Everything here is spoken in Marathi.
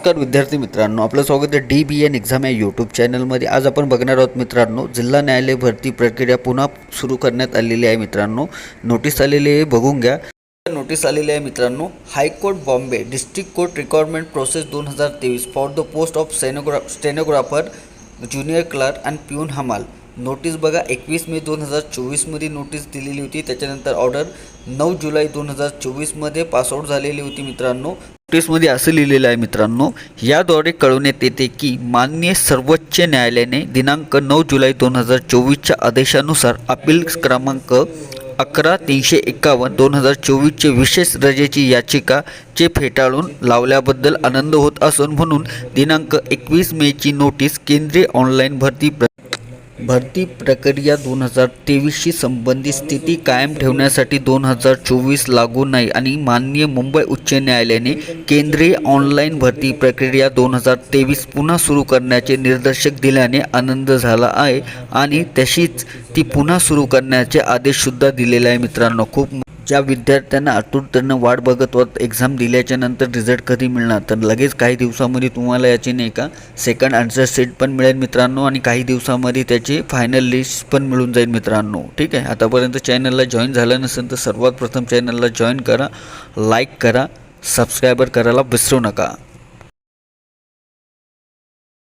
नमस्कार विद्यार्थी मित्रांनो आपलं स्वागत आहे डी बी एन एक्झाम या यूट्यूब चॅनलमध्ये आज आपण बघणार आहोत मित्रांनो जिल्हा न्यायालय भरती प्रक्रिया पुन्हा सुरू करण्यात आलेली आहे मित्रांनो. नोटीस आलेली आहे बघून घ्या. नोटीस आलेली आहे मित्रांनो high court Bombay district court requirement process दोन हजार तेवीस for the post of स्टेनोग्रा stenographer junior clerk and peon हमाल नोटीस बघा एकवीस मे दोन हजार चोवीसमध्ये नोटीस दिलेली होती. त्याच्यानंतर ऑर्डर नऊ जुलै दोन हजार चोवीसमध्ये पासआउट झालेली होती मित्रांनो. नोटीसमध्ये असं लिहिलेलं आहे मित्रांनो याद्वारे कळवण्यात येते की माननीय सर्वोच्च न्यायालयाने दिनांक नऊ जुलै दोन हजार चोवीसच्या आदेशानुसार अपील क्रमांक अकरा तीनशे एकावन्न दोन हजार चोवीसचे विशेष रजेची याचिका चे फेटाळून लावल्याबद्दल आनंद होत असून म्हणून दिनांक एकवीस मेची नोटीस केंद्रीय ऑनलाईन भरती प्र भरती प्रक्रिया दोन हजार तेवीसशी संबंधित स्थिती कायम ठेवण्यासाठी दोन हजार चोवीस लागू नाही आणि माननीय मुंबई उच्च न्यायालयाने केंद्रीय ऑनलाईन भरती प्रक्रिया दोन हजार तेवीस पुन्हा सुरू करण्याचे निर्देशक दिल्याने आनंद झाला आहे आणि तशीच ती पुन्हा सुरू करण्याचे आदेशसुद्धा दिलेले आहे मित्रांनो. खूप ज्या विद्यार्थ्यांना आतुरतेनं वाट बघत होत एक्झाम दिल्याच्या नंतर रिझल्ट कधी मिळणार? तर लगेच काही दिवसामध्ये तुम्हाला याची नाही का सेकंड आन्सर सीट पण मिळेल मित्रांनो आणि काही दिवसामध्ये त्याची फायनल लिस्ट पण मिळून जाईल मित्रांनो. ठीक आहे? आतापर्यंत चॅनलला जॉईन झालं नसेल तर सर्वात प्रथम चॅनलला जॉईन करा लाईक करा सबस्क्रायबर करायला विसरू नका.